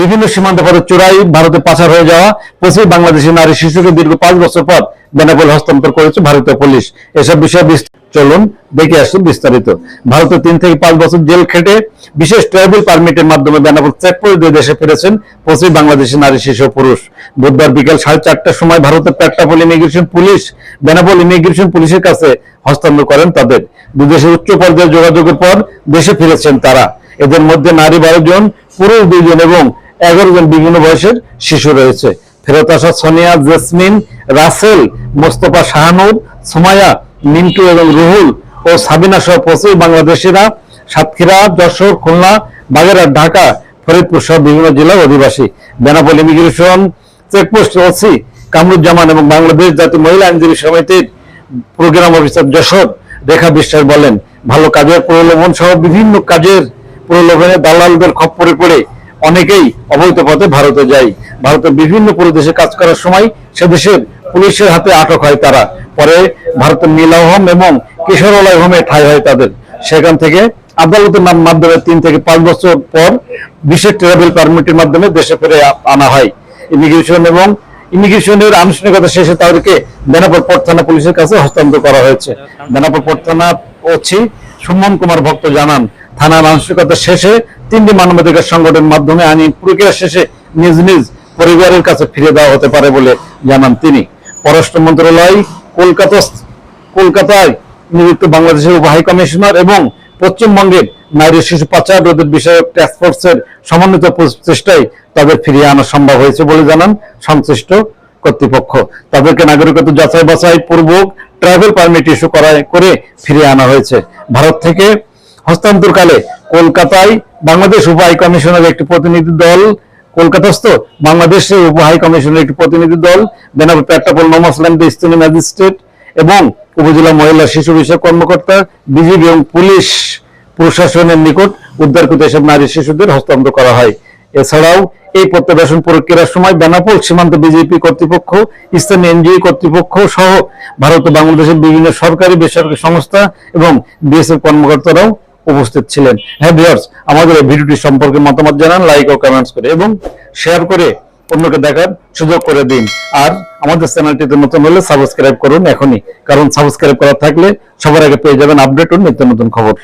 বিভিন্ন সীমান্ত পথে চোরাই ভারতে পাচার হয়ে যাওয়া, পশ্চিম বাংলাদেশের নারী শিশুকে দীর্ঘ পাঁচ বছর পর বেনাপোল হস্তান্তর করেছে ভারতীয় পুলিশ। এসব বিষয়ে চলুন দেখে আসুন বিস্তারিত। ভারতে তিন থেকে পাঁচ বছর জেল খেটে বিশেষ ট্রাভেল পারমিটের মাধ্যমে বেনাপোল চেকপোস্ট দিয়ে দেশে ফিরেছেন পশ্চিম বাংলাদেশের নারী, শিশু পুরুষ। বুধবার বিকেল সাড়ে চারটার সময় ভারতের Petrapole immigration police Benapole immigration পুলিশের কাছে হস্তান্তর করেন তাদের। দুদেশের উচ্চ পর্যায়ে যোগাযোগের পর দেশে ফিরেছেন তারা। এদের মধ্যে নারী বারো জন, পুরুষ দুইজন এবং এগারো জন বিভিন্ন বয়সের শিশু রয়েছে। ফেরত আসা সোনিয়া, জেসমিন, রাসেল, মোস্তফা শাহানুর সুমায়া মিন্টু এবং রুহুল ও সাবিনা সহ পশ্চিম বাংলাদেশিরা, সাতক্ষীরা, যশোর, খুলনা, বাগেরহাট, ঢাকা, ফরিদপুর সহ বিভিন্ন জেলার অধিবাসী। Benapole immigration checkpost OC Kamruzzaman এবং বাংলাদেশ জাতীয় মহিলা আইনজীবী সমিতির প্রোগ্রাম অফিসার যশোর রেখা বিশ্বাস বলেন, ভালো কাজের প্রলোভন সহ বিভিন্ন কাজের প্রলোভনে দালালদের খপ্পরে পড়ে অনেকেই অবৈধ পথে ভারতে যায়। ভারতের বিভিন্ন প্রদেশে কাজ করার সময় সে দেশের পুলিশের হাতে আটক হয় তারা। পরে ভারতের নীলাহম এবং কিশোরালয় হোমে ঠাঁই হয় তাদের। সেখান থেকে আদালতের নাম মাধ্যমে তিন থেকে পাঁচ বছর পর বিশেষ ট্রাভেল পারমিটের মাধ্যমে দেশে ফিরে আনা হয়। ইমিগ্রেশন এবং ইমিগ্রেশনের আনুষ্ঠানিকতা শেষে তাদেরকে বেনাপোল পট থানা পুলিশের কাছে হস্তান্তর করা হয়েছে। বেনাপোল পট থানা ওসি সুমন কুমার ভক্ত জানান, থানার আনুষ্ঠানিকতা শেষে তিনটি মানবাধিকার সংগঠনের মাধ্যমে আইনি প্রক্রিয়া শেষে নিজ নিজ পরিবারের কাছে ফিরে দেওয়া হতে পারে বলে জানান তিনি। পররাষ্ট্র মন্ত্রণালয়, কলকাতা কলকাতায় নিযুক্ত বাংলাদেশের উপ কমিশনার এবং পশ্চিমবঙ্গের নারী শিশু পাচার রোধের বিষয়ক টাস্ক ফোর্সের সমন্বিত প্রচেষ্টায় তাদের ফিরিয়ে আনা সম্ভব হয়েছে বলে জানান সংশ্লিষ্ট কর্তৃপক্ষ। তাদেরকে নাগরিকত্ব যাচাই বাছাই পূর্বক ট্রাভেল পারমিট ইস্যু করায় করে ফিরিয়ে আনা হয়েছে। ভারত থেকে হস্তান্তরকালে কলকাতায় বাংলাদেশ উপ হাই কমিশনের একটি প্রতিনিধি দল। কলকাতাস্থ বাংলাদেশের উপ হাই কমিশনের একটি প্রতিনিধি দল বেনাপুর পেট্টাপোল নমাসল্যান্ড স্থানীয় ম্যাজিস্ট্রেট এবং উপজেলা মহিলা শিশু বিষয়ক কর্মকর্তা, বিজিবি এবং পুলিশ প্রশাসনের নিকট উদ্ধারকৃত এসব নারী শিশুদের হস্তান্তর করা হয়। এছাড়াও এই প্রত্যাবাসন প্রক্রিয়ার সময় বেনাপোল সীমান্ত বিজেপি কর্তৃপক্ষ, স্থানীয় এনজিও কর্তৃপক্ষ সহ ভারত ও বাংলাদেশের বিভিন্ন সরকারি বেসরকারি সংস্থা এবং বিএসএফ কর্মকর্তারাও উপস্থিত ছিলেন। হ্যাঁ ভিউয়ার্স আমাদের এই ভিডিওটি সম্পর্কে মতামত জানান লাইক ও কমেন্টস করে এবং শেয়ার করে অন্যকে দেখার সুযোগ করে দিন। আর আমাদের চ্যানেলটিতে নতুন হলে সাবস্ক্রাইব করুন এখনই, কারণ সাবস্ক্রাইব করা থাকলে সবার আগে পেয়ে যাবেন আপডেট ও নিত্য নতুন খবর।